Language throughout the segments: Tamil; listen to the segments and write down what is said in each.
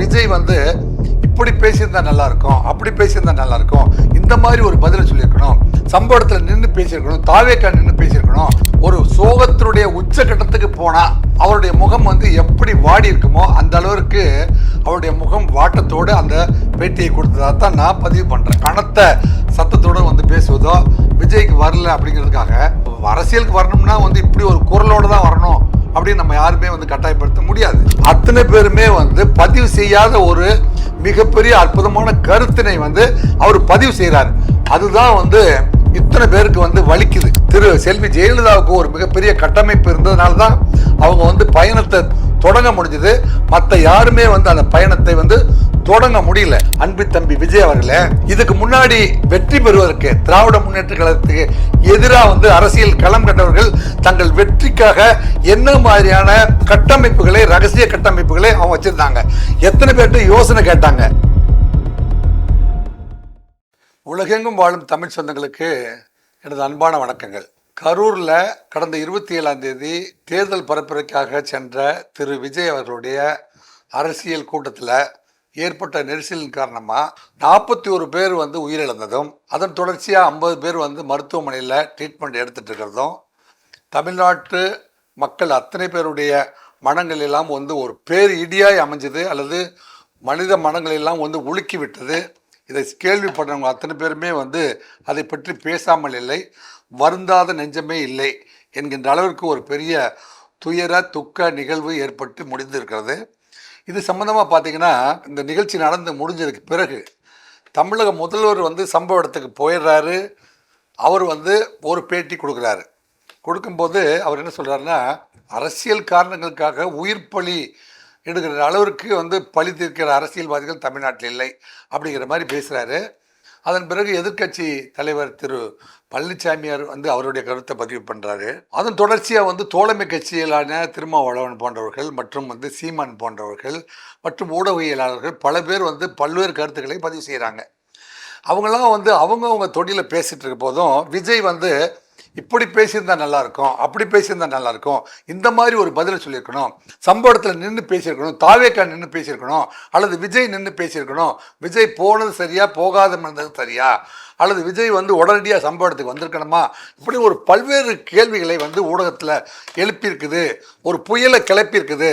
விஜய் வந்து இப்படி பேசியிருந்தா நல்லா இருக்கும் அப்படி பேசியிருந்தா நல்லா இருக்கும் இந்த மாதிரி ஒரு பதிலை சொல்லியிருக்கணும். சம்பவத்தில் நின்று பேசியிருக்கணும் தாவேக்கா நின்று பேசியிருக்கணும். ஒரு சோகத்தினுடைய உச்சகட்டத்துக்கு போனால் அவருடைய முகம் வந்து எப்படி வாடி இருக்குமோ அந்த அளவிற்கு அவருடைய முகம் வாட்டத்தோடு அந்த பேட்டியை கொடுத்ததா. தான் நான் பதிவு பண்ணுறேன் கனத்த சத்தத்தோடு வந்து பேசுவதோ விஜய்க்கு வரல அப்படிங்கிறதுக்காக. அரசியலுக்கு வரணும்னா வந்து இப்படி ஒரு குரலோடு தான் வரணும். அப்படின்னு நம்ம யாருமே வந்து கட்டாயப்படுத்த முடியாது. அத்தனை பேருமே வந்து பதிவு செய்யாத ஒரு மிகப்பெரிய அற்புதமான கருத்தினை வந்து அவர் பதிவு செய்கிறார் அதுதான் வந்து இத்தனை பேருக்கு வந்து வலிக்குது. திரு செல்வி ஜெயலலிதாவுக்கு ஒரு மிகப்பெரிய கட்டமைப்பு இருந்ததுனால தான் அவங்க வந்து பயணத்தை தொடங்க முடிஞ்சது. மற்ற யாருமே வந்து அந்த பயணத்தை வந்து தொடங்க முடியல. அன்பு தம்பி விஜய் அவர்களே இதுக்கு முன்னாடி வெற்றி பெறுவதற்கு திராவிட முன்னேற்ற கழகத்துக்கு எதிராக வந்து அரசியல் களம் கண்டவர்கள் தங்கள் வெற்றிக்காக என்ன மாதிரியான கட்டமைப்புகளை ரகசிய கட்டமைப்புகளை அவங்க வச்சிருந்தாங்க. எத்தனை பேர்கிட்ட யோசனை கேட்டாங்க. உலகெங்கும் வாழும் தமிழ் சொந்தங்களுக்கு எனது அன்பான வணக்கங்கள். கரூரில் கடந்த இருபத்தி ஏழாம் தேதி தேர்தல் பரப்புரைக்காக சென்ற திரு விஜய் அவர்களுடைய அரசியல் கூட்டத்தில் ஏற்பட்ட நெரிசலின் காரணமாக நாற்பத்தி ஒரு பேர் வந்து உயிரிழந்ததும் அதன் தொடர்ச்சியாக ஐம்பது பேர் வந்து மருத்துவமனையில் ட்ரீட்மெண்ட் எடுத்துகிட்டு இருக்கிறதும் தமிழ்நாட்டு மக்கள் அத்தனை பேருடைய மனங்கள் எல்லாம் வந்து ஒரு பேர் இடியாய் அமைஞ்சது அல்லது மனித மனங்கள் எல்லாம் வந்து உலுக்கி விட்டது. இதை கேள்விப்படுறவங்க அத்தனை பேருமே வந்து அதை பற்றி பேசாமல் இல்லை வருந்தாத நெஞ்சமே இல்லை என்கின்ற அளவிற்கு ஒரு பெரிய துயர துக்க நிகழ்வு ஏற்பட்டு முடிந்திருக்கிறது. இது சம்மந்தமாக பார்த்தீங்கன்னா இந்த நிகழ்ச்சி நடந்து முடிஞ்சதுக்கு பிறகு தமிழக முதல்வர் வந்து சம்பவ இடத்துக்கு போயிடுறாரு. அவர் வந்து ஒரு பேட்டி கொடுக்குறாரு. கொடுக்கும்போது அவர் என்ன சொல்கிறாருன்னா அரசியல் காரணங்களுக்காக உயிர் பலி எடுக்கிற அளவிற்கு வந்து பழி தீர்க்கிற அரசியல்வாதிகள் தமிழ்நாட்டில் இல்லை. அப்படிங்கிற மாதிரி பேசுகிறாரு அதன் பிறகு எதிர்க்கட்சி தலைவர் திரு பழனிசாமியார் வந்து அவருடைய கருத்தை பதிவு பண்ணுறாரு அதன் தொடர்ச்சியாக வந்து தோழமை கட்சியிலான திருமாவளவன் போன்றவர்கள் மற்றும் வந்து சீமான் போன்றவர்கள் மற்றும் ஊடகவியலாளர்கள் பல பேர் வந்து பல்வேறு கருத்துக்களை பதிவு செய்கிறாங்க அவங்களாம் வந்து அவங்கவுங்க தொழிலை பேசிகிட்டு இருக்க போதும் விஜய் வந்து இப்படி பேசியிருந்தா நல்லாயிருக்கும் அப்படி பேசியிருந்தா நல்லாயிருக்கும் இந்த மாதிரி ஒரு பதிலை சொல்லியிருக்கணும். சம்பவத்தில் நின்று பேசியிருக்கணும் தாவேக்கா நின்று பேசியிருக்கணும் அல்லது விஜய் நின்று பேசியிருக்கணும். விஜய் போனது சரியா போகாத இருந்தது சரியா? அல்லது விஜய் வந்து உடனடியாக சம்பவத்துக்கு வந்திருக்கணுமா? இப்படி ஒரு பல்வேறு கேள்விகளை வந்து ஊடகத்தில் எழுப்பியிருக்குது ஒரு புயலை கிளப்பியிருக்குது.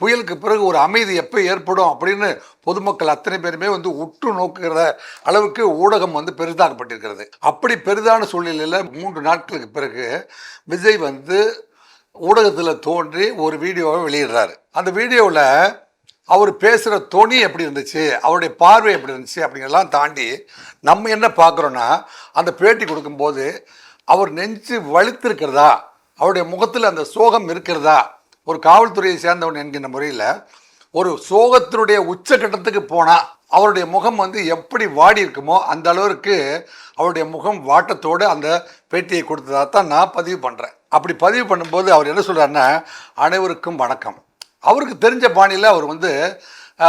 புயலுக்கு பிறகு ஒரு அமைதி எப்போ ஏற்படும் அப்படின்னு பொதுமக்கள் அத்தனை பேருமே வந்து உற்று நோக்குகிற அளவுக்கு ஊடகம் வந்து பெரிதாக்கப்பட்டிருக்கிறது. அப்படி பெரிதான சூழ்நிலையில் மூன்று நாட்களுக்கு பிறகு விஜய் வந்து ஊடகத்தில் தோன்றி ஒரு வீடியோவை வெளியிடுறாரு. அந்த வீடியோவில் அவர் பேசுகிற தொனி எப்படி இருந்துச்சு அவருடைய பார்வை எப்படி இருந்துச்சு அப்படிங்கிறலாம் தாண்டி நம்ம என்ன பார்க்குறோன்னா அந்த பேட்டி கொடுக்கும்போது அவர் நெஞ்சு வலித்திருக்கிறதா அவருடைய முகத்தில் அந்த சோகம் இருக்கிறதா ஒரு காவல்துறையை சேர்ந்தவன் என்கின்ற முறையில் ஒரு சோகத்தினுடைய உச்சகட்டத்துக்கு போனால் அவருடைய முகம் வந்து எப்படி வாடி இருக்குமோ அந்த அளவிற்கு அவருடைய முகம் வாட்டத்தோடு அந்த பேட்டியை கொடுத்ததா தான் நான் பதிவு பண்ணுறேன் அப்படி பதிவு பண்ணும்போது அவர் என்ன சொல்கிறாருன்னா அனைவருக்கும் வணக்கம். அவருக்கு தெரிஞ்ச பாணியில் அவர் வந்து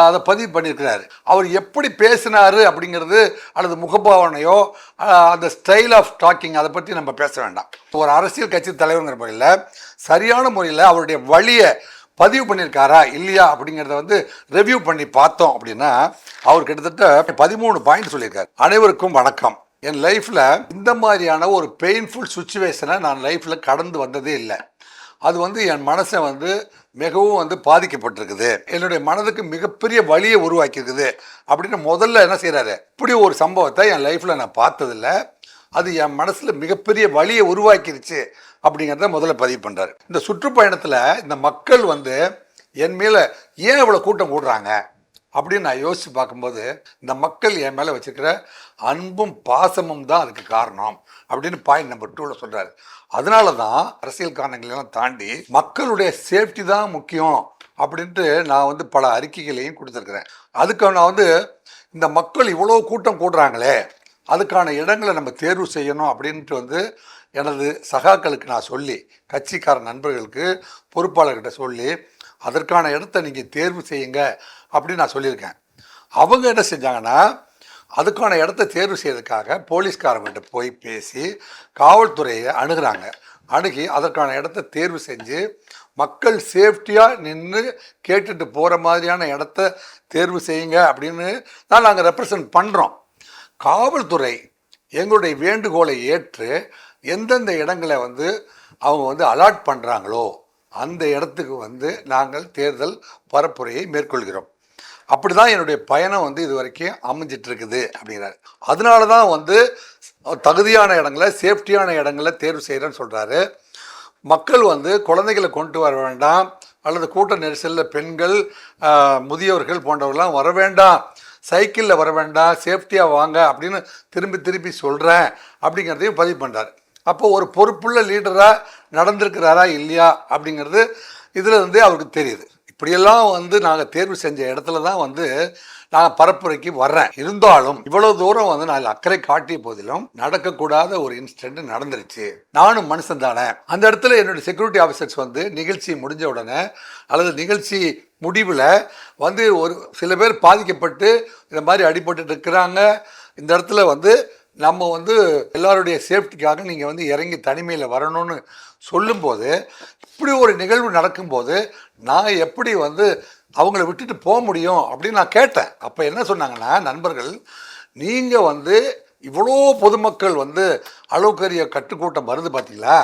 அதை பதிவு பண்ணியிருக்கிறாரு. அவர் எப்படி பேசினார் அப்படிங்கிறது அல்லது முகபாவனையோ அந்த ஸ்டைல் ஆஃப் டாக்கிங் அதை பற்றி நம்ம பேச வேண்டாம். ஒரு அரசியல் கட்சி தலைவருங்கிற முறையில் சரியான முறையில் அவருடைய வழியை பதிவு பண்ணியிருக்காரா இல்லையா அப்படிங்கிறத வந்து ரிவ்யூ பண்ணி பார்த்தோம் அப்படின்னா அவர் கிட்டத்தட்ட பதிமூணு பாயிண்ட் சொல்லியிருக்காரு. அனைவருக்கும் வணக்கம். என் லைஃப்பில் இந்த மாதிரியான ஒரு பெயின்ஃபுல் சுச்சுவேஷனை நான் லைஃப்பில் கடந்து வந்ததே இல்லை. அது வந்து என் மனசை வந்து மிகவும் வந்து பாதிக்கப்பட்டிருக்குது. என்னுடைய மனதுக்கு மிகப்பெரிய வலியை உருவாக்கியிருக்குது. அப்படின்னு முதல்ல என்ன செய்கிறாரு இப்படி ஒரு சம்பவத்தை என் லைஃப்பில் நான் பார்த்ததில்ல. அது என் மனசில் மிகப்பெரிய வலியை உருவாக்கிருச்சு அப்படிங்கிறத முதல்ல பதிவு பண்ணுறாரு இந்த சுற்றுப்பயணத்தில் இந்த மக்கள் வந்து என் மேலே ஏன் இவ்வளோ கூட்டம் கூடுறாங்க? அப்படின்னு நான் யோசித்து பார்க்கும்போது இந்த மக்கள் என் மேலே வச்சுருக்கிற அன்பும் பாசமும் தான் அதுக்கு காரணம். அப்படின்னு பாயிண்ட் நம்பர் டூவில் சொல்கிறாரு அதனால தான் அரசியல் காரணங்களெல்லாம் தாண்டி மக்களுடைய சேஃப்டி தான் முக்கியம் அப்படின்ட்டு நான் வந்து பல அறிக்கைகளையும் கொடுத்துருக்குறேன். அதுக்கு நான் வந்து இந்த மக்கள் இவ்வளோ கூட்டம் கூடுறாங்களே அதுக்கான இடங்களை நம்ம தேர்வு செய்யணும் அப்படின்ட்டு வந்து எனது சகாக்களுக்கு நான் சொல்லி கட்சிக்கார நண்பர்களுக்கு பொறுப்பாளர்கிட்ட சொல்லி அதற்கான இடத்த நீங்கள் தேர்வு செய்யுங்க அப்படின்னு நான் சொல்லியிருக்கேன். அவங்க என்ன செஞ்சாங்கன்னா அதுக்கான இடத்த தேர்வு செய்யறதுக்காக போலீஸ்காரங்கள்ட்ட போய் பேசி காவல்துறையை அணுகிறாங்க. அணுகி அதற்கான இடத்த தேர்வு செஞ்சு மக்கள் சேஃப்டியாக நின்று கேட்டுட்டு போகிற மாதிரியான இடத்த தேர்வு செய்யுங்க அப்படின்னு தான் நாங்கள் ரெப்ரசன்ட் பண்ணுறோம் காவல்துறை எங்களுடைய வேண்டுகோளை ஏற்று எந்தெந்த இடங்களை வந்து அவங்க வந்து அலாட் பண்ணுறாங்களோ அந்த இடத்துக்கு வந்து நாங்கள் தேர்தல் பரப்புரையை மேற்கொள்கிறோம். அப்படி தான் என்னுடைய பயணம் வந்து இது வரைக்கும் அமைஞ்சிட்டு இருக்குது அப்படிங்கிறாரு. அதனால தான் வந்து தகுதியான இடங்களை சேஃப்டியான இடங்களை தேர்வு செய்கிறேன்னு சொல்கிறாரு மக்கள் வந்து குழந்தைகளை கொண்டு வர வேண்டாம் அல்லது கூட்ட நெரிசலில் பெண்கள் முதியவர்கள் போன்றவர்கள்லாம் வர வேண்டாம் சைக்கிளில் வர வேண்டாம் சேஃப்டியாக வாங்க அப்படின்னு திரும்பி திரும்பி சொல்கிறேன் அப்படிங்கிறதையும் பதிவு பண்ணுறாரு அப்போ ஒரு பொறுப்புள்ள லீடராக நடந்திருக்கிறாரா இல்லையா அப்படிங்கிறது இதில் இருந்தே அவருக்கு தெரியுது. இப்படியெல்லாம் வந்து நாங்கள் தேர்வு செஞ்ச இடத்துல தான் வந்து நான் பரப்புரைக்கு வர்றேன். இருந்தாலும் இவ்வளவு தூரம் வந்து நான் அக்கறை காட்டிய போதிலும் நடக்கக்கூடாத ஒரு இன்சிடென்ட் நடந்துருச்சு. நானும் மனுஷன் தானே. அந்த இடத்துல என்னுடைய செக்யூரிட்டி ஆஃபீஸர்ஸ் வந்து நிகழ்ச்சி முடிஞ்ச உடனே அல்லது நிகழ்ச்சி முடிவில் வந்து ஒரு சில பேர் பாதிக்கப்பட்டு இந்த மாதிரி அடிபட்டு இருக்கிறாங்க. இந்த இடத்துல வந்து நம்ம வந்து எல்லாருடைய சேஃப்டிக்காக நீங்கள் வந்து இறங்கி தனிமையில் வரணும்னு சொல்லும்போது இப்படி ஒரு நிகழ்வு நடக்கும்போது நான் எப்படி வந்து அவங்கள விட்டுட்டு போக முடியும் அப்படின்னு நான் கேட்டேன். அப்போ என்ன சொன்னாங்கன்னா நண்பர்கள் நீங்கள் வந்து இவ்வளோ பொதுமக்கள் வந்து அளவுக்கரிய கட்டுக்கூட்டம் வருது பார்த்தீங்களா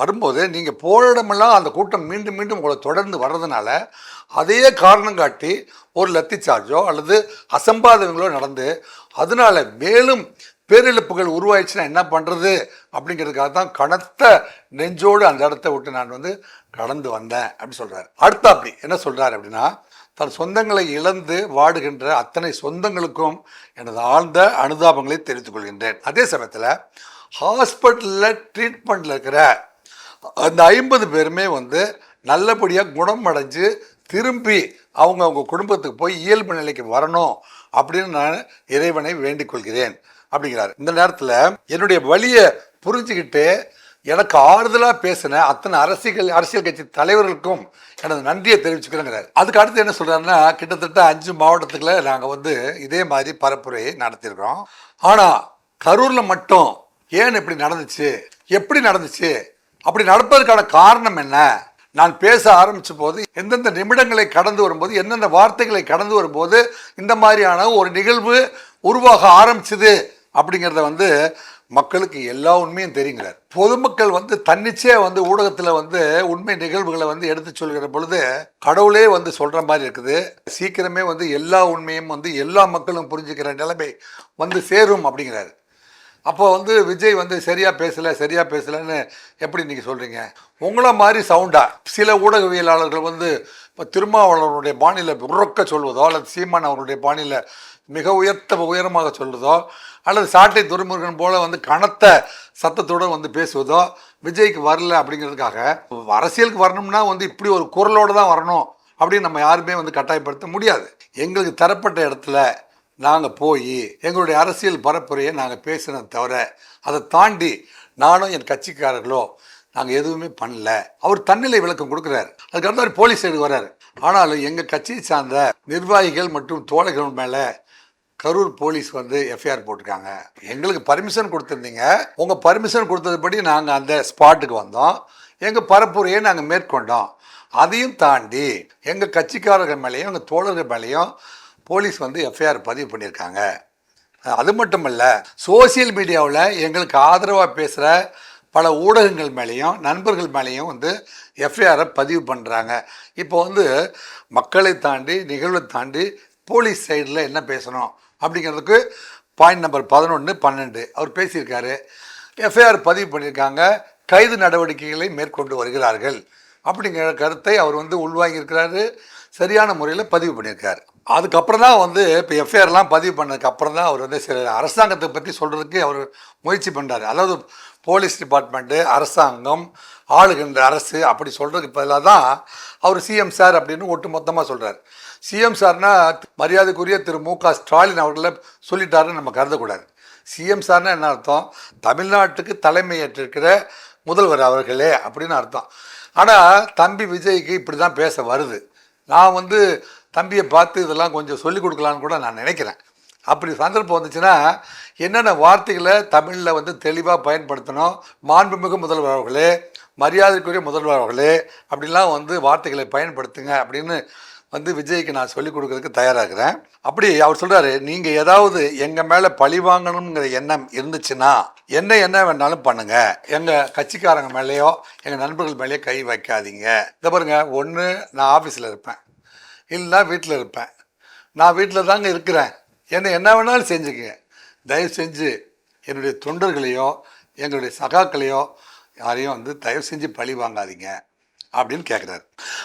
வரும்போது நீங்கள் போரிடமெல்லாம் அந்த கூட்டம் மீண்டும் மீண்டும் உங்களை தொடர்ந்து வர்றதுனால அதே காரணம் காட்டி ஒரு லத்தி சார்ஜோ அல்லது அசம்பாதங்களோ நடந்து அதனால மேலும் பேரிழப்புகள் உருவாயிடுச்சுன்னா என்ன பண்ணுறது அப்படிங்கிறதுக்காக தான் கனத்த நெஞ்சோடு அந்த இடத்த விட்டு நான் வந்து கடந்து வந்தேன் அப்படின்னு சொல்கிறார் அடுத்த அப்படி என்ன சொல்கிறார் அப்படின்னா தன் சொந்தங்களை இழந்து வாடுகின்ற அத்தனை சொந்தங்களுக்கும் எனது ஆழ்ந்த அனுதாபங்களை தெரிவித்துக் கொள்கின்றேன். அதே சமயத்தில் ஹாஸ்பிட்டலில் ட்ரீட்மெண்ட்டில் இருக்கிற அந்த ஐம்பது பேருமே வந்து நல்லபடியாக குணம் அடைஞ்சு திரும்பி அவங்க அவங்க குடும்பத்துக்கு போய் இயல்பு நிலைக்கு வரணும் அப்படின்னு நான் இறைவனை வேண்டிக் கொள்கிறேன். அப்படிங்கிறாரு. இந்த நேரத்தில் என்னுடைய வழியை புரிஞ்சுக்கிட்டு எனக்கு ஆறுதலாக பேசின அத்தனை அரசியல் அரசியல் கட்சி தலைவர்களுக்கும் எனது நன்றியை தெரிவிச்சுக்கிறேங்கிறார். அதுக்கு அடுத்து என்ன சொல்கிறாருன்னா கிட்டத்தட்ட அஞ்சு மாவட்டத்துக்குள்ள நாங்கள் வந்து இதே மாதிரி பரப்புரையை நடத்தியிருக்கிறோம். ஆனால் கரூரில் மட்டும் ஏன் இப்படி நடந்துச்சு? எப்படி நடந்துச்சு? அப்படி நடப்பதற்கான காரணம் என்ன? நான் பேச ஆரம்பித்த போது எந்தெந்த நிமிடங்களை கடந்து வரும்போது எந்தெந்த வார்த்தைகளை கடந்து வரும்போது இந்த மாதிரியான ஒரு நிகழ்வு உருவாக ஆரம்பிச்சது அப்படிங்கிறத வந்து மக்களுக்கு எல்லா உண்மையும் தெரியுங்கிறார். பொதுமக்கள் வந்து தன்னிச்சையாக வந்து ஊடகத்தில் வந்து உண்மை நிகழ்வுகளை வந்து எடுத்து சொல்கிற பொழுது கடவுளே வந்து சொல்கிற மாதிரி இருக்குது. சீக்கிரமே வந்து எல்லா உண்மையும் வந்து எல்லா மக்களும் புரிஞ்சுக்கிற நிலைமை வந்து சேரும் அப்படிங்கிறாரு. அப்போ வந்து விஜய் வந்து சரியாக பேசலை சரியாக பேசலைன்னு எப்படி நீங்கள் சொல்கிறீங்க உங்களை மாதிரி சவுண்டாக சில ஊடகவியலாளர்கள் வந்து இப்போ திருமாவளவனுடைய பாணியில் உறக்க சொல்வதோ அல்லது சீமான் அவருடைய பாணியில் மிக உயர்த்த உயரமாக சொல்வதோ அல்லது சாட்டை துறைமுருகன் போல வந்து கனத்த சத்தத்தோட வந்து பேசுவதோ விஜய்க்கு வரல அப்படிங்கிறதுக்காக அரசியலுக்கு வரணும்னா வந்து இப்படி ஒரு குரலோடு தான் வரணும் அப்படின்னு நம்ம யாருமே வந்து கட்டாயப்படுத்த முடியாது. எங்களுக்கு தரப்பட்ட இடத்துல நாங்கள் போய் எங்களுடைய அரசியல் பரப்புரையை நாங்கள் பேசினதை தவிர அதை தாண்டி நானும் என் கட்சிக்காரர்களோ நாங்கள் எதுவுமே பண்ணல. அவர் தன்னிலை விளக்கம் கொடுக்குறாரு. அதுக்கடுத்த அவர் போலீஸ் சைடு வர்றாரு. ஆனாலும் எங்கள் கட்சியை சார்ந்த நிர்வாகிகள் மற்றும் தோழர்கள் மேலே கரூர் போலீஸ் வந்து எஃப்ஐஆர் போட்டிருக்காங்க. எங்களுக்கு பர்மிஷன் கொடுத்துருந்தீங்க. உங்கள் பர்மிஷன் கொடுத்ததுபடி நாங்கள் அந்த ஸ்பாட்டுக்கு வந்தோம். எங்கள் பரப்புரையை நாங்கள் மேற்கொண்டோம். அதையும் தாண்டி எங்கள் கட்சிக்காரர்கள் மேலேயும் எங்கள் தோழர்கள் மேலேயும் போலீஸ் வந்து எஃப்ஐஆர் பதிவு பண்ணியிருக்காங்க. அது மட்டும் இல்லை சோசியல் மீடியாவில் எங்களுக்கு ஆதரவாக பேசுகிற பல ஊடகங்கள் மேலேயும் நண்பர்கள் மேலேயும் வந்து எஃப்ஐஆரை பதிவு பண்ணுறாங்க இப்போ வந்து மக்களை தாண்டி நிகழ்வை தாண்டி போலீஸ் சைடில் என்ன பேசணும் அப்படிங்கிறதுக்கு பாயிண்ட் நம்பர் பதினொன்று பன்னெண்டு. அவர் பேசியிருக்காரு. எஃப்ஐஆர் பதிவு பண்ணியிருக்காங்க. கைது நடவடிக்கைகளை மேற்கொண்டு வருகிறார்கள் அப்படிங்கிற கருத்தை அவர் வந்து உள்வாங்கியிருக்கிறாரு. சரியான முறையில் பதிவு பண்ணியிருக்கார். அதுக்கப்புறம் தான் வந்து இப்போ எஃப்ஐஆர்லாம் பதிவு பண்ணதுக்கு அப்புறம் தான் அவர் வந்து சில அரசாங்கத்தை பற்றி சொல்கிறதுக்கு அவர் முயற்சி பண்ணுறாரு அதாவது போலீஸ் டிபார்ட்மெண்ட்டு அரசாங்கம் ஆளுகின்ற அரசு அப்படி சொல்கிறதுக்கு பதிலாக தான் அவர் சிஎம் சார் அப்படின்னு ஒட்டு மொத்தமாக சொல்கிறார் சிஎம் சார்னா மரியாதைக்குரிய திரு மு க ஸ்டாலின் அவர்களை சொல்லிட்டாருன்னு நம்ம கருதக்கூடாது. சிஎம் சார்னா என்ன அர்த்தம்? தமிழ்நாட்டுக்கு தலைமையேற்றிருக்கிற முதல்வர் அவர்களே அப்படின்னு அர்த்தம். ஆனால் தம்பி விஜய்க்கு இப்படி தான் பேச வருது. நான் வந்து தம்பியை பார்த்து இதெல்லாம் கொஞ்சம் சொல்லிக் கொடுக்கலான்னு கூட நான் நினைக்கிறேன். அப்படி சந்தர்ப்பம் வந்துச்சுன்னா என்னென்ன வார்த்தைகளை தமிழில் வந்து தெளிவாக பயன்படுத்தணும்? மாண்புமிகு முதல்வர் அவர்களே மரியாதைக்குரிய முதல்வர் அவர்களே அப்படிலாம் வந்து வார்த்தைகளை பயன்படுத்துங்க அப்படின்னு வந்து விஜய்க்கு நான் சொல்லிக் கொடுக்கறதுக்கு தயாராகிறேன். அப்படி அவர் சொல்கிறாரு நீங்கள் ஏதாவது எங்கள் மேலே பழி வாங்கணுங்கிற எண்ணம் இருந்துச்சுன்னா என்ன என்ன வேணாலும் பண்ணுங்க. எங்கள் கட்சிக்காரங்க மேலேயோ எங்கள் நண்பர்கள் மேலேயோ கை வைக்காதீங்க. இதை பாருங்க ஒன்று நான் ஆஃபீஸில் இருப்பேன். இல்லைன்னா வீட்டில் இருப்பேன். நான் வீட்டில் தாங்க இருக்கிறேன். என்னை என்ன வேணாலும் செஞ்சுக்கங்க. தயவு செஞ்சு என்னுடைய தொண்டர்களையோ எங்களுடைய சகாக்களையோ யாரையும் வந்து தயவு செஞ்சு பழி வாங்காதீங்க அப்படின்னு கேட்குறாரு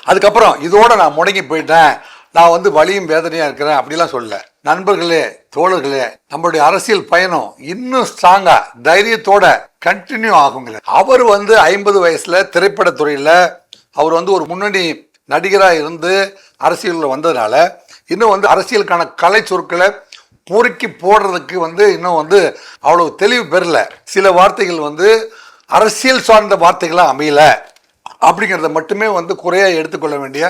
அதுக்கப்புறம் இதோடு நான் முடங்கி போயிட்டேன். நான் வந்து வலியும் வேதனையாக இருக்கிறேன் அப்படிலாம் சொல்லல. நண்பர்களே தோழர்களே நம்மளுடைய அரசியல் பயணம் இன்னும் ஸ்ட்ராங்காக தைரியத்தோட கண்டினியூ ஆகுங்க அவர் வந்து ஐம்பது வயசில் திரைப்படத்துறையில் அவர் வந்து ஒரு முன்னணி நடிகராக இருந்து அரசியலில் வந்ததுனால இன்னும் வந்து அரசியலுக்கான கலை சொற்களை பொறுக்கி போடுறதுக்கு வந்து இன்னும் வந்து அவ்வளவு தெளிவு பெறல. சில வார்த்தைகள் வந்து அரசியல் சார்ந்த வார்த்தைகளாக அமையல. அப்படிங்கிறத மட்டுமே வந்து குறையாக எடுத்துக்கொள்ள வேண்டிய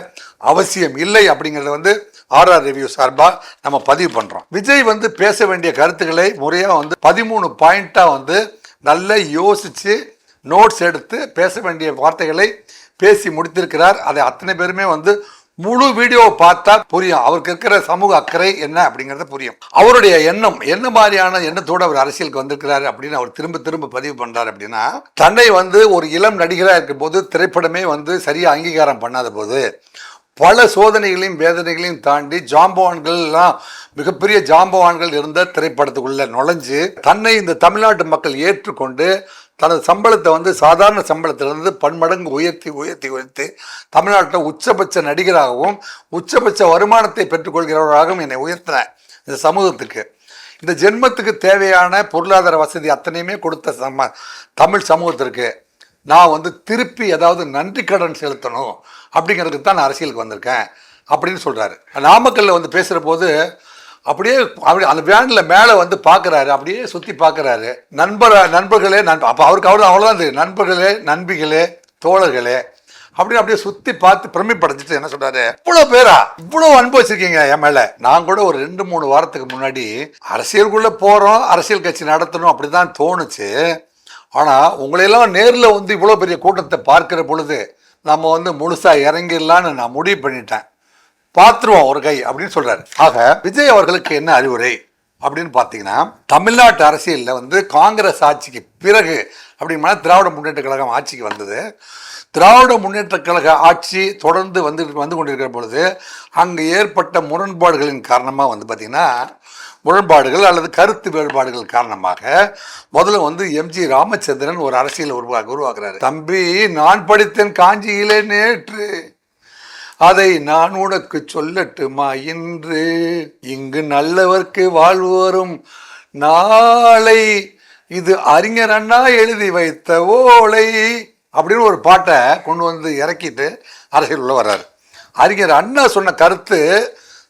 அவசியம் இல்லை அப்படிங்கிறத வந்து ஆர்ஆர் ரிவ்யூ சார்பாக நம்ம பதிவு பண்ணுறோம் விஜய் வந்து பேச வேண்டிய கருத்துக்களை முறையாக வந்து பதிமூணு பாயிண்ட்டாக வந்து நல்லா யோசித்து நோட்ஸ் எடுத்து பேச வேண்டிய வார்த்தைகளை பேசி முடித்திருக்கிறார். அதை அத்தனை பேருமே வந்து முழு வீடியோவை பார்த்தா புரியும். அவருக்கு இருக்கிற சமூக அக்கறை என்ன அப்படிங்கிறத புரியும். அவருடைய எண்ணம் என்ன மாதிரியான எண்ணத்தோடு அவர் அரசியலுக்கு வந்திருக்கிறாரு அப்படின்னு அவர் திரும்ப திரும்ப பதிவு பண்றாரு அப்படின்னா தன்னை வந்து ஒரு இளம் நடிகராக இருக்கும் போது திரைப்படமே வந்து சரியா அங்கீகாரம் பண்ணாத போது பல சோதனைகளையும் வேதனைகளையும் தாண்டி ஜாம்பவான்கள் எல்லாம் மிகப்பெரிய ஜாம்பவான்கள் இருந்த திரைப்படத்துக்குள்ள நுழைஞ்சு தன்னை இந்த தமிழ்நாட்டு மக்கள் ஏற்றுக்கொண்டு தனது சம்பளத்தை வந்து சாதாரண சம்பளத்திலிருந்து பன்மடங்கு உயர்த்தி உயர்த்தி உயர்த்தி தமிழ்நாட்டில் உச்சபட்ச நடிகராகவும் உச்சபட்ச வருமானத்தை பெற்றுக்கொள்கிறவராகவும் என்னை உயர்த்தினேன் இந்த சமூகத்துக்கு. இந்த ஜென்மத்துக்கு தேவையான பொருளாதார வசதி அத்தனையுமே கொடுத்த சம தமிழ் சமூகத்திற்கு நான் வந்து திருப்பி ஏதாவது நன்றி கடன் செலுத்தணும் அப்படிங்கிறதுக்கு தான் நான் அரசியலுக்கு வந்திருக்கேன் அப்படின்னு சொல்கிறாரு நாமக்கல்ல வந்து பேசுகிற போது அப்படியே அப்படி அந்த வேனில் மேலே வந்து பார்க்குறாரு அப்படியே சுற்றி பார்க்குறாரு நண்பர் நண்பர்களே நண்ப அப்போ அவருக்கு அவ்வளோ அவ்வளோதான் தெரியும். நண்பர்களே நண்பிகளே தோழர்களே அப்படின்னு அப்படியே சுற்றி பார்த்து பிரமிப்படைஞ்சிட்டு என்ன சொல்கிறாரு இவ்வளோ பேரா? இவ்வளோ அனுபவிச்சிருக்கீங்க என் மேலே. நான் கூட ஒரு ரெண்டு மூணு வாரத்துக்கு முன்னாடி அரசியலுக்குள்ளே போகிறோம் அரசியல் கட்சி நடத்தணும் அப்படி தான் தோணுச்சு. ஆனால் உங்களையெல்லாம் நேரில் வந்து இவ்வளோ பெரிய கூட்டத்தை பார்க்குற பொழுது நம்ம வந்து முழுசாக இறங்கிடலான்னு நான் முடிவு பண்ணிட்டேன். பார்த்துருவோம் ஒரு கை அப்படின்னு சொல்றாரு. ஆக விஜய் அவர்களுக்கு என்ன அறிவுரை? அப்படின்னு பார்த்தீங்கன்னா தமிழ்நாட்டு அரசியலில் வந்து காங்கிரஸ் ஆட்சிக்கு பிறகு அப்படின்னா திராவிட முன்னேற்ற கழகம் ஆட்சிக்கு வந்தது. திராவிட முன்னேற்ற கழக ஆட்சி தொடர்ந்து வந்து வந்து கொண்டிருக்கிற பொழுது அங்கு ஏற்பட்ட முரண்பாடுகளின் காரணமாக வந்து பார்த்திங்கன்னா முரண்பாடுகள் அல்லது கருத்து வேறுபாடுகள் காரணமாக முதல்ல வந்து எம்ஜி ராமச்சந்திரன் ஒரு அரசியல் உருவாக்க உருவாக்குறாரு. தம்பி நான் படித்தேன் காஞ்சியிலே நேற்று. அதை நான் உனக்கு சொல்லட்டுமா இன்று? இங்கு நல்லவர்க்கு வாழ்வு வரும். நாளை இது அறிஞர் அண்ணா எழுதி வைத்த ஓலை. அப்படின்னு ஒரு பாட்டை கொண்டு வந்து இறக்கிட்டு அரசியல் உள்ள வர்றாரு. அறிஞர் அண்ணா சொன்ன கருத்து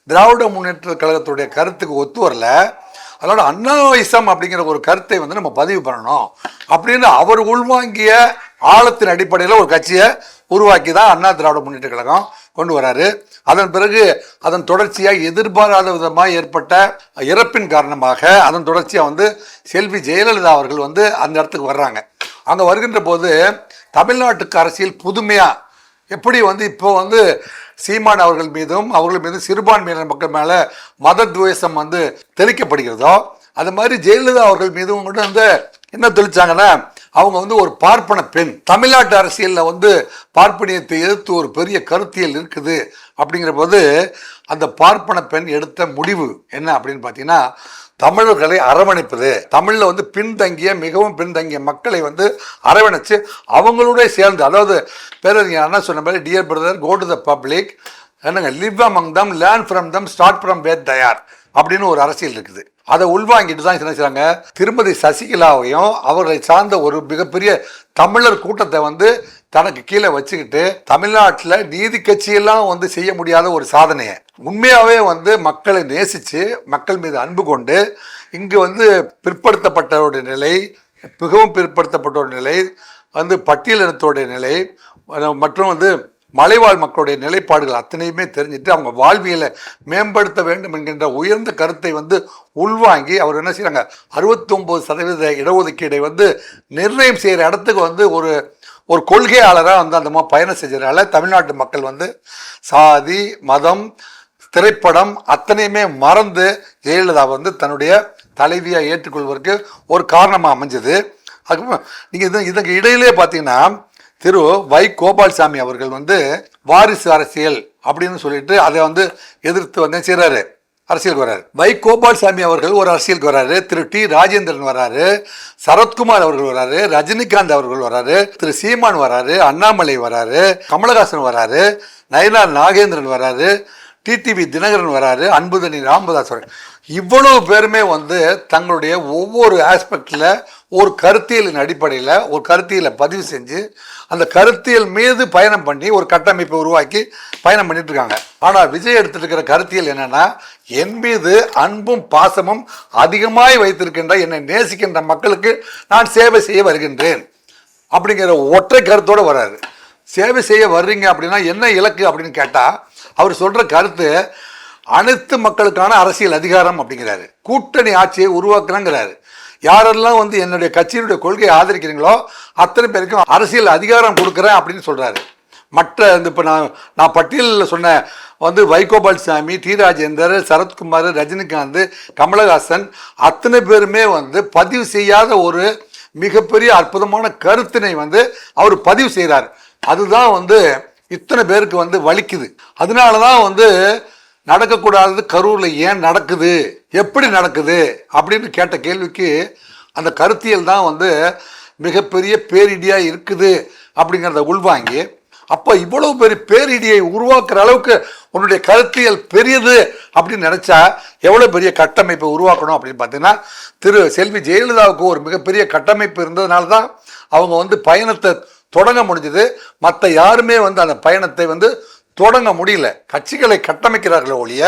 திராவிட முன்னேற்ற கழகத்துடைய கருத்துக்கு ஒத்து வரல. அதோட அண்ணாவைசம் அப்படிங்கிற ஒரு கருத்தை வந்து நம்ம பதிவு பண்ணணும் அப்படின்னு அவர் உள்வாங்கிய ஆழத்தின் அடிப்படையில் ஒரு கட்சியை உருவாக்கி தான் அண்ணா திராவிட முன்னேற்ற கழகம் கொண்டு வராரு. அதன் பிறகு அதன் தொடர்ச்சியாக எதிர்பாராத விதமாக ஏற்பட்ட இறப்பின் காரணமாக அதன் தொடர்ச்சியாக வந்து செல்வி ஜெயலலிதா அவர்கள் வந்து அந்த இடத்துக்கு வர்றாங்க. அங்கே வருகின்ற போது தமிழ்நாட்டுக்கு அரசியல் புதுமையாக எப்படி வந்து இப்போ வந்து சீமான் அவர்கள் மீதும் அவர்கள் மீதும் சிறுபான்மையினர் மக்கள் மேலே மத துவேஷம் வந்து தெளிக்கப்படுகிறதோ அது மாதிரி ஜெயலலிதா அவர்கள் மீதும் கூட வந்து என்ன தெளிச்சாங்கன்னா அவங்க வந்து ஒரு பார்ப்பன பெண். தமிழ்நாட்டு அரசியலில் வந்து பார்ப்பனியத்தை எதிர்த்து ஒரு பெரிய கருத்தியல் இருக்குது. அப்படிங்கிற போது அந்த பார்ப்பன பெண் எடுத்த முடிவு என்ன அப்படின்னு பார்த்தீங்கன்னா தமிழர்களை அரவணைப்பது. தமிழில் வந்து பின்தங்கிய மிகவும் பின்தங்கிய மக்களை வந்து அரவணைச்சு அவங்களோட சேர்ந்து அதாவது பேரறிஞர் அண்ணா சொன்ன மாதிரி dear brother go to the public என்னங்க live among them learn from them start from with they are அப்படின்னு ஒரு அரசியல் இருக்குது. அதை உள்வாங்கிட்டு தான் என்ன செய்கிறாங்க திருமதி சசிகலாவையும் அவர்களை சார்ந்த ஒரு மிகப்பெரிய தமிழர் கூட்டத்தை வந்து தனக்கு கீழே வச்சுக்கிட்டு தமிழ்நாட்டில் நீதி கட்சியெல்லாம் வந்து செய்ய முடியாத ஒரு சாதனையை. உண்மையாகவே வந்து மக்களை நேசித்து மக்கள் மீது அன்பு கொண்டு இங்கு வந்து பிற்படுத்தப்பட்டவருடைய நிலை மிகவும் பிற்படுத்தப்பட்டோருடைய நிலை வந்து பட்டியலினத்தோடைய நிலை மற்றும் வந்து மலைவாழ் மக்களுடைய நிலைப்பாடுகள் அத்தனையுமே தெரிஞ்சுட்டு அவங்க வாழ்வியலை மேம்படுத்த வேண்டும் என்கின்ற உயர்ந்த கருத்தை வந்து உள்வாங்கி அவர் என்ன செய்கிறாங்க அறுபத்தொம்போது சதவீத இடஒதுக்கீடை வந்து நிர்ணயம் செய்கிற இடத்துக்கு வந்து ஒரு ஒரு கொள்கையாளராக வந்து அந்த மாதிரி பயணம் செஞ்சதுனால தமிழ்நாட்டு மக்கள் வந்து சாதி மதம் திரைப்படம் அத்தனையுமே மறந்து ஜெயலலிதா வந்து தன்னுடைய தலைவியாக ஏற்றுக்கொள்வதற்கு ஒரு காரணமாக அமைஞ்சது. அதுக்கப்புறம் நீங்கள் இது இதுக்கு இடையிலே பார்த்தீங்கன்னா திரு வை கோபால்சாமி அவர்கள் வந்து வாரிசு அரசியல் அப்படின்னு சொல்லிட்டு அதை வந்து எதிர்த்து வந்து செய்கிறாரு அரசியலுக்கு வராரு. வை கோபால்சாமி அவர்கள் ஒரு அரசியலுக்கு வராரு. திரு டி ராஜேந்திரன் வராரு. சரத்குமார் அவர்கள் வராரு. ரஜினிகாந்த் அவர்கள் வராரு. திரு சீமான் வராரு. அண்ணாமலை வராரு. கமலஹாசன் வராரு. நயனா நாகேந்திரன் வராரு. டிடிவி தினகரன் வராரு. அன்புதனி ராமதாஸ் வராரு. இவ்வளவு பேருமே வந்து தங்களுடைய ஒவ்வொரு ஆஸ்பெக்டில் ஒரு கருத்தியலின் அடிப்படையில் ஒரு கருத்தியலை பதிவு செஞ்சு அந்த கருத்தியல் மீது பயணம் பண்ணி ஒரு கட்டமைப்பை உருவாக்கி பயணம் பண்ணிட்டு இருக்காங்க. ஆனால் விஜய் எடுத்துட்டு இருக்கிற கருத்தியல் என்னன்னா என் மீது அன்பும் பாசமும் அதிகமாய் வைத்திருக்கின்ற என்னை நேசிக்கின்ற மக்களுக்கு நான் சேவை செய்ய வருகின்றேன். அப்படிங்கிற ஒற்றை கருத்தோடு வராரு சேவை செய்ய வர்றீங்க அப்படின்னா என்ன இலக்கு அப்படின்னு கேட்டால் அவர் சொல்கிற கருத்து அனைத்து மக்களுக்கான அரசியல் அதிகாரம் அப்படிங்கிறாரு. கூட்டணி ஆட்சியை உருவாக்குறேங்கிறாரு யாரெல்லாம் வந்து என்னுடைய கட்சியினுடைய கொள்கையை ஆதரிக்கிறீங்களோ அத்தனை பேருக்கும் அரசியல் அதிகாரம் கொடுக்குறேன் அப்படின்னு சொல்கிறாரு மற்ற இந்த இப்போ நான் நான் பட்டியலில் சொன்ன வந்து வைகோபால் சாமி டி ராஜேந்தர் சரத்குமார் ரஜினிகாந்த் கமலஹாசன் அத்தனை பேருமே வந்து பதிவு செய்யாத ஒரு மிகப்பெரிய அற்புதமான கருத்தினை வந்து அவர் பதிவு செய்கிறார் அதுதான் வந்து இத்தனை பேருக்கு வந்து வலிக்குது. அதனால தான் வந்து நடக்கக்கூடாதது கரூரில் ஏன் நடக்குது? எப்படி நடக்குது? அப்படின்னு கேட்ட கேள்விக்கு அந்த கருத்தியல் தான் வந்து மிகப்பெரிய பேரிடியாக இருக்குது அப்படிங்கிறத உள்வாங்கி அப்போ இவ்வளவு பெரிய பேரிடியை உருவாக்குற அளவுக்கு உன்னுடைய கருத்தியல் பெரியது அப்படின்னு நினச்சா எவ்வளோ பெரிய கட்டமைப்பை உருவாக்கணும் அப்படின்னு பார்த்தீங்கன்னா திரு செல்வி ஜெயலலிதாவுக்கு ஒரு மிகப்பெரிய கட்டமைப்பு இருந்ததுனால தான் அவங்க வந்து பயணத்தை தொடங்க முடிஞ்சது. மற்ற யாருமே வந்து அந்த பயணத்தை வந்து தொடங்க முடியல. கட்சிகளை கட்டமைக்கிறார்களே ஒழிய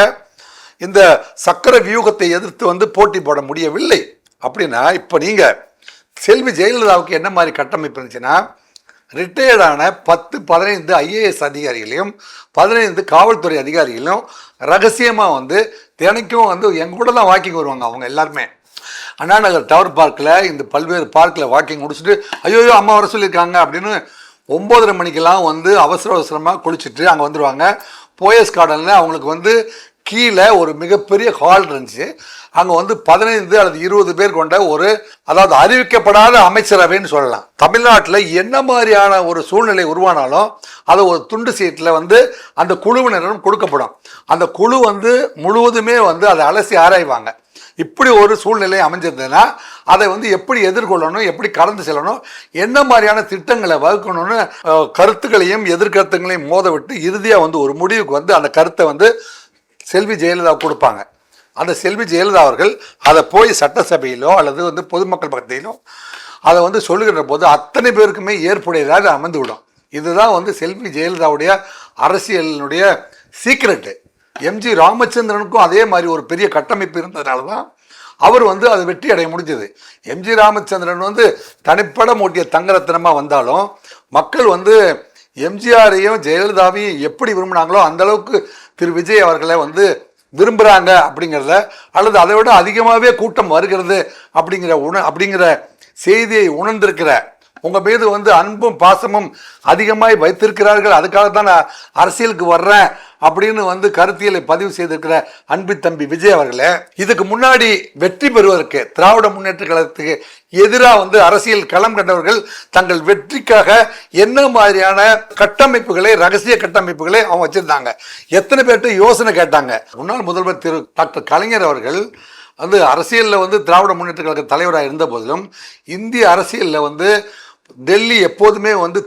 இந்த சக்கர வியூகத்தை எதிர்த்து வந்து போட்டி போட முடியவில்லை. அப்படின்னா இப்போ நீங்கள் செல்வி ஜெயலலிதாவுக்கு என்ன மாதிரி கட்டமைப்பு இருந்துச்சுன்னா ரிட்டையர்டான பத்து பதினைந்து ஐஏஎஸ் அதிகாரிகளையும் பதினைந்து காவல்துறை அதிகாரிகளையும் ரகசியமாக வந்து தினைக்கும் வந்து எங்க கூட தான் வாக்கிங் வருவாங்க அவங்க எல்லாருமே. அண்ணா நகர் டவர் பார்க்கில் இந்த பல்வேறு பார்க்கில் வாக்கிங் முடிச்சுட்டு ஐயோயோ அம்மா வர சொல்லியிருக்காங்க அப்படின்னு ஒம்போதரை மணிக்கெல்லாம் வந்து அவசர அவசரமாக குளிச்சுட்டு அங்கே வந்துடுவாங்க போயஸ் கார்டனில் அவங்களுக்கு வந்து கீழே ஒரு மிகப்பெரிய ஹால் இருந்துச்சு. அங்கே வந்து பதினைந்து அல்லது இருபது பேர் கொண்ட ஒரு அதாவது அறிவிக்கப்படாத அமைச்சரவைன்னு சொல்லலாம். தமிழ்நாட்டில் என்ன மாதிரியான ஒரு சூழ்நிலை உருவானாலும் அதை ஒரு துண்டு சீட்டில் வந்து அந்த குழுவினரிடம் கொடுக்கப்படும். அந்த குழு வந்து முழுவதுமே வந்து அதை அலசி ஆராய்வாங்க. இப்படி ஒரு சூழ்நிலை அமைஞ்சிருந்ததுன்னா அதை வந்து எப்படி எதிர்கொள்ளணும் எப்படி கடந்து செல்லணும் என்ன மாதிரியான திட்டங்களை வகுக்கணும்னு கருத்துக்களையும் எதிர்கருத்துங்களையும் மோத விட்டு இறுதியாக வந்து ஒரு முடிவுக்கு வந்து அந்த கருத்தை வந்து செல்வி ஜெயலலிதா கொடுப்பாங்க. அந்த செல்வி ஜெயலலிதா அவர்கள் அதை போய் சட்டசபையிலோ அல்லது வந்து பொதுமக்கள் பக்கத்திலோ அதை வந்து சொல்லுகின்ற போது அத்தனை பேருக்குமே ஏற்புடையதாக அமைந்து விடும் இதுதான் வந்து செல்வி ஜெயலலிதாவுடைய அரசியலினுடைய சீக்ரெட்டு எம்ஜி ராமச்சந்திரனுக்கும் அதே மாதிரி ஒரு பெரிய கட்டமைப்பு இருந்ததுனால தான் அவர் வந்து அது வெற்றி அடைய முடிஞ்சது. எம்ஜி ராமச்சந்திரன் வந்து தனிப்பட மூட்டிய தங்கரத்தனமாக வந்தாலும் மக்கள் வந்து எம்ஜிஆரையும் ஜெயலலிதாவையும் எப்படி விரும்பினாங்களோ அந்தளவுக்கு திரு விஜய் அவர்களை வந்து விரும்புகிறாங்க அப்படிங்கிறத அல்லது அதை விட அதிகமாகவே கூட்டம் வருகிறது அப்படிங்கிற உண அப்படிங்கிற செய்தியை உணர்ந்திருக்கிற உங்கள் மீது வந்து அன்பும் பாசமும் அதிகமாய் வைத்திருக்கிறார்கள். அதுக்காக தான் நான் அரசியலுக்கு வர்றேன் அப்படின்னு வந்து கருத்தியலை பதிவு செய்திருக்கிற அன்பு தம்பி விஜய் அவர்களே இதுக்கு முன்னாடி வெற்றி பெறுவதற்கு திராவிட முன்னேற்ற கழகத்துக்கு எதிராக வந்து அரசியல் களம் கண்டவர்கள் தங்கள் வெற்றிக்காக என்ன மாதிரியான கட்டமைப்புகளை ரகசிய கட்டமைப்புகளை அவங்க வச்சிருந்தாங்க. எத்தனை பேர்கிட்ட யோசனை கேட்டாங்க. முன்னாள் முதல்வர் திரு டாக்டர் கலைஞர் அவர்கள் வந்து அரசியலில் வந்து திராவிட முன்னேற்ற கழக தலைவராக இருந்த போதிலும் இந்திய அரசியலில் வந்து டெல்லி எப்போதுமே வந்து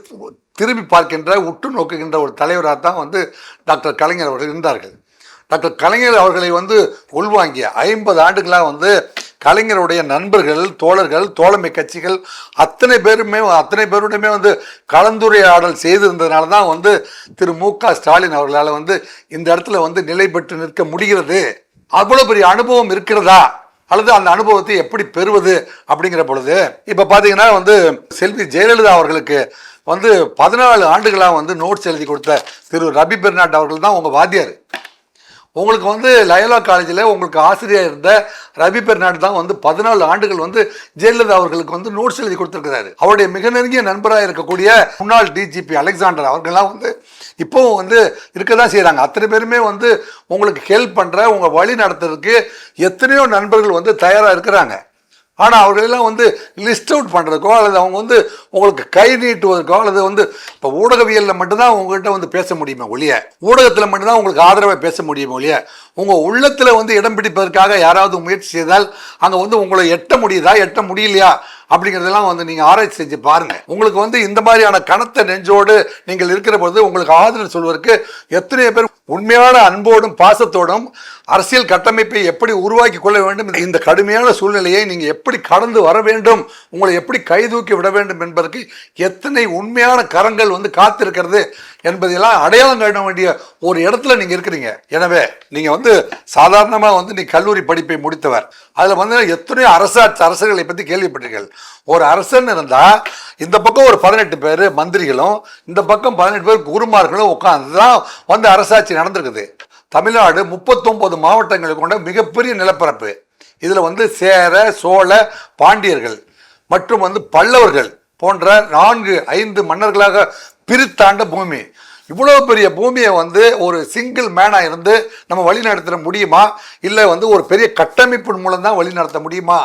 திரும்பி பார்க்கின்ற உற்று நோக்குகின்ற ஒரு தலைவராக தான் வந்து டாக்டர் கலைஞர் அவர்கள் இருந்தார்கள். டாக்டர் கலைஞர் அவர்களை வந்து உள்வாங்கிய ஐம்பது ஆண்டுகளாக வந்து கலைஞருடைய நண்பர்கள் தோழர்கள் தோழமை கட்சிகள் அத்தனை பேருமே அத்தனை பேருடையுமே வந்து கலந்துரையாடல் செய்திருந்ததுனால தான் வந்து திரு மு க ஸ்டாலின் அவர்களால் வந்து இந்த இடத்துல வந்து நிலை பெற்று நிற்க முடிகிறது. அவ்வளோ பெரிய அனுபவம் இருக்கிறதா? அல்லது அந்த அனுபவத்தை எப்படி பெறுவது அப்படிங்கிற பொழுது இப்போ பார்த்தீங்கன்னா வந்து செல்வி ஜெயலலிதா அவர்களுக்கு வந்து பதினாலு ஆண்டுகளாக வந்து நோட்ஸ் எழுதி கொடுத்த திரு ரபி பெர்னாட் அவர்கள் தான் உங்கள் வாத்தியார். உங்களுக்கு வந்து லயலா காலேஜில் உங்களுக்கு ஆசிரியர் இருந்த ரவி பெர்னாடு தான் வந்து பதினாலு ஆண்டுகள் வந்து ஜெயலலிதா அவர்களுக்கு வந்து நோட்ஸ் எழுதி கொடுத்துருக்கிறாரு. அவருடைய மிக நெருங்கிய நண்பராக இருக்கக்கூடிய முன்னாள் டிஜிபி அலெக்சாண்டர் அவர்கள்லாம் வந்து இப்போவும் வந்து இருக்க தான் செய்கிறாங்க அத்தனை பேருமே வந்து உங்களுக்கு ஹெல்ப் பண்ணுற உங்கள் வழி நடத்துறதுக்கு எத்தனையோ நண்பர்கள் வந்து தயாராக இருக்கிறாங்க. ஆனால் அவர்களெல்லாம் வந்து லிஸ்ட் அவுட் பண்ணுறதுக்கோ அல்லது அவங்க வந்து உங்களுக்கு கை நீட்டுவதற்கோ அல்லது வந்து இப்போ ஊடகவியலில் மட்டும்தான் உங்ககிட்ட வந்து பேச முடியுமா ஒழிய ஊடகத்தில் மட்டும்தான் உங்களுக்கு ஆதரவாக பேச முடியுமா ஒழிய உங்கள் உள்ளத்தில் வந்து இடம் பிடிப்பதற்காக யாராவது முயற்சி செய்தால் அங்கே வந்து உங்களை எட்ட முடியுதா எட்ட முடியலையா அப்படிங்கிறதெல்லாம் வந்து நீங்கள் ஆராய்ச்சி செஞ்சு பாருங்க. உங்களுக்கு வந்து இந்த மாதிரியான கனத்த நெஞ்சோடு நீங்கள் இருக்கிற பொழுது உங்களுக்கு ஆதரவு சொல்வதற்கு எத்தனை பேர் உண்மையான அன்போடும் பாசத்தோடும் அரசியல் கட்டமைப்பை எப்படி உருவாக்கி கொள்ள வேண்டும் இந்த கடுமையான சூழ்நிலையை நீங்கள் எப்படி கடந்து வர வேண்டும் உங்களை எப்படி கைதூக்கி விட வேண்டும் என்பதற்கு எத்தனை உண்மையான கரங்கள் வந்து காத்திருக்கிறது என்பதையெல்லாம் அடையாளம் காண வேண்டிய ஒரு இடத்துல நீங்கள் இருக்கிறீங்க. எனவே நீங்கள் வந்து சாதாரணமாக வந்து நீ கல்லூரி படிப்பை முடித்தவர் அதில் வந்து எத்தனையோ அரசாட்சி அரசர்களை பற்றி கேள்விப்பட்டீர்கள் ஒரு அரசன் இருந்தால் இந்த பக்கம் ஒரு பதினெட்டு பேர் மந்திரிகளும் இந்த பக்கம் பதினெட்டு பேர் குருமார்களும் உட்காந்து தான் வந்து அரசாட்சி நடந்திருக்குது. தமிழ்நாடு முப்பத்தொன்பது மாவட்டங்களை கொண்ட மிகப்பெரிய நிலப்பரப்பு. இதில் வந்து சேர சோழ பாண்டியர்கள் மற்றும் வந்து பல்லவர்கள் போன்ற நான்கு ஐந்து மன்னர்களாக பிரித்தாண்ட பூமி. இவ்வளோ பெரிய பூமியை வந்து ஒரு சிங்கிள் மேனாக இருந்து நம்ம வழி நடத்த முடியுமா? இல்லை வந்து ஒரு பெரிய கட்டமைப்பின் மூலம் தான் வழி நடத்த முடியுமா?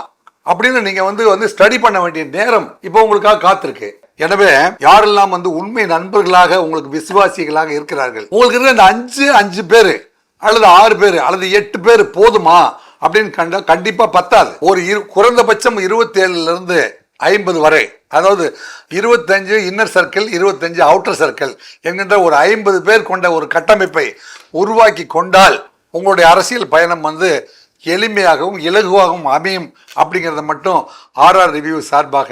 அப்படின்னு நீங்க வந்து வந்து ஸ்டடி பண்ண வேண்டிய நேரம் இப்போ உங்களுக்காக காத்திருக்கு. எனவே யாரெல்லாம் வந்து உண்மை நண்பர்களாக உங்களுக்கு விசுவாசிகளாக இருக்கிறார்கள் உங்களுக்கு இருக்கிற அந்த அஞ்சு அஞ்சு பேர் அல்லது ஆறு பேர் அல்லது எட்டு பேர் போதுமா? அப்படின்னு கண்டா கண்டிப்பா பத்தாது. ஒரு இரு குறைந்தபட்சம் இருபத்தி ஏழுல இருந்து ஐம்பது வரை. அதாவது இருபத்தஞ்சு இன்னர் சர்க்கிள் இருபத்தஞ்சு அவுட்டர் சர்க்கிள் என்கின்ற ஒரு ஐம்பது பேர் கொண்ட ஒரு கட்டமைப்பை உருவாக்கி கொண்டால் உங்களுடைய அரசியல் பயணம் வந்து எளிமையாகவும் இலகுவாகவும் அமையும் அப்படிங்கிறத மட்டும் ஆர்ஆர் ரிவ்யூ சார்பாக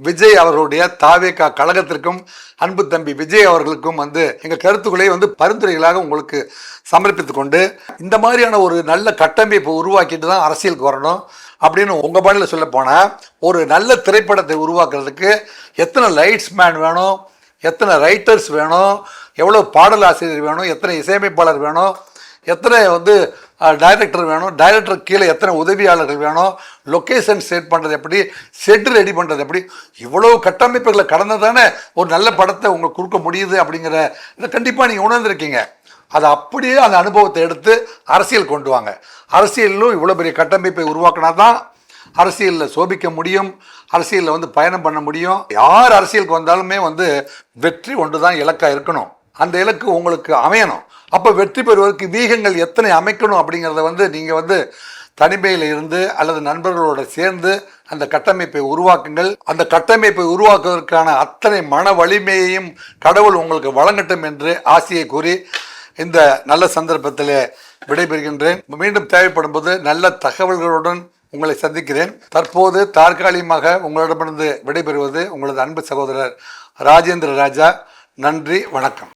விஜய் அவர்களுடைய தாவேக்கா கழகத்திற்கும் அன்பு தம்பி விஜய் அவர்களுக்கும் வந்து எங்கள் கருத்துக்களை வந்து பரிந்துரைகளாக உங்களுக்கு சமர்ப்பித்து கொண்டு இந்த மாதிரியான ஒரு நல்ல கட்டமைப்பை உருவாக்கிட்டு தான் அரசியலுக்கு வரணும் அப்படின்னு உங்கள் பாணியில் சொல்ல போனால் ஒரு நல்ல திரைப்படத்தை உருவாக்குறதுக்கு எத்தனை லைட்ஸ் மேன் வேணும் எத்தனை ரைட்டர்ஸ் வேணும் எவ்வளோ பாடலாசிரியர் வேணும் எத்தனை இசையமைப்பாளர் வேணும் எத்தனை வந்து டைரக்டர் வேணும். டைரக்டர் கீழே எத்தனை உதவியாளர்கள் வேணும்? லொக்கேஷன் செட் பண்ணுறது எப்படி? செட் ரெடி பண்ணுறது எப்படி? இவ்வளவு கட்டமைப்புகளை கடந்து தானே ஒரு நல்ல படத்தை உங்களுக்கு கொடுக்க முடியுது அப்படிங்கிற இதை கண்டிப்பாக நீங்கள் உணர்ந்திருக்கீங்க. அதை அப்படியே அந்த அனுபவத்தை எடுத்து அரசியல் கொண்டு வாங்க. அரசியலிலும் இவ்வளோ பெரிய கட்டமைப்பை உருவாக்கினா தான் அரசியலில் சோபிக்க முடியும். அரசியலில் வந்து பயணம் பண்ண முடியும். யார் அரசியலுக்கு வந்தாலுமே வந்து வெற்றி ஒன்று தான் இலக்காக இருக்கணும். அந்த இலக்கு உங்களுக்கு அமையணும். அப்போ வெற்றி பெறுவதற்கு வீகங்கள் எத்தனை அமைக்கணும் அப்படிங்கிறத வந்து நீங்கள் வந்து தனிமையில் இருந்து அல்லது நண்பர்களோடு சேர்ந்து அந்த கட்டமைப்பை உருவாக்குங்கள். அந்த கட்டமைப்பை உருவாக்குவதற்கான அத்தனை மன வலிமையையும் கடவுள் உங்களுக்கு வழங்கட்டும் என்று ஆசையை கூறி இந்த நல்ல சந்தர்ப்பத்தில் விடைபெறுகின்றேன். மீண்டும் தேவைப்படும் போது நல்ல தகவல்களுடன் உங்களை சந்திக்கிறேன். தற்போது தற்காலிகமாக உங்களிடமிருந்து விடைபெறுவது உங்களது அன்பு சகோதரர் ராஜேந்திர ராஜா. நன்றி வணக்கம்.